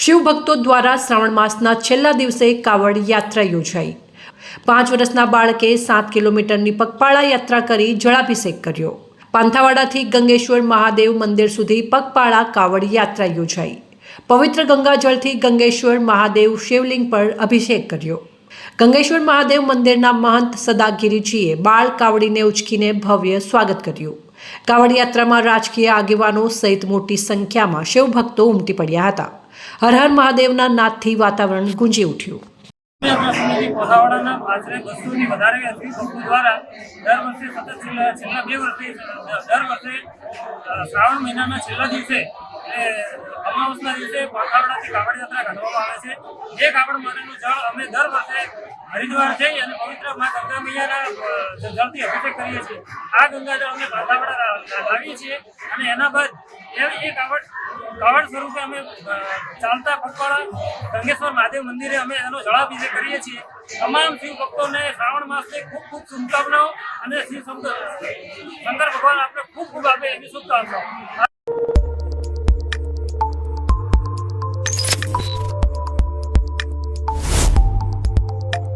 શિવભક્તો દ્વારા શ્રાવણ માસના છેલ્લા દિવસે કાવડ યાત્રા યોજાઈ. પાંચ વર્ષના બાળકે સાત કિલોમીટરની પગપાળા યાત્રા કરી જળાભિષેક કર્યો. પાંથાવાડાથી ગંગેશ્વર મહાદેવ મંદિર સુધી પગપાળા કાવડ યાત્રા યોજાઈ. પવિત્ર ગંગાજળથી ગંગેશ્વર મહાદેવ શિવલિંગ પર અભિષેક કર્યો. ગંગેશ્વર મહાદેવ મંદિરના મહંત સદાગીરીજીએ બાળ કાવડીને ઉચકીને ભવ્ય સ્વાગત કર્યું. કાવડ યાત્રામાં રાજકીય આગેવાનો સહિત મોટી સંખ્યામાં શિવભક્તો ઉમટી પડ્યા હતા. હર હર મહાદેવના નાદથી વાતાવરણ ગુંજી ઉઠ્યું. અમાવસના દિવસે પાખાવડાથી કાવડ યાત્રા કાઢવામાં આવે છે. જે કાવડ માટેનું જળ અમે દર વર્ષે હરિદ્વાર જઈ અને પવિત્ર મા ગંગા મૈયાના જળથી અભિષેક કરીએ છીએ. આ ગંગાજળ અમે કોઠાવાડા લા- લાવીએ છીએ અને એના બાદ એ કાવડ કાવડ સ્વરૂપે અમે ચાલતા પગપાળા ગંગેશ્વર મહાદેવ મંદિરે અમે એનો જળાભિષેક કરીએ છીએ. તમામ શિવ ભક્તોને શ્રાવણ માસની ખૂબ ખૂબ શુભકામનાઓ અને શિવ શંકર ભગવાન આપણે ખૂબ ખૂબ આપે એવી શુભકામનાઓ.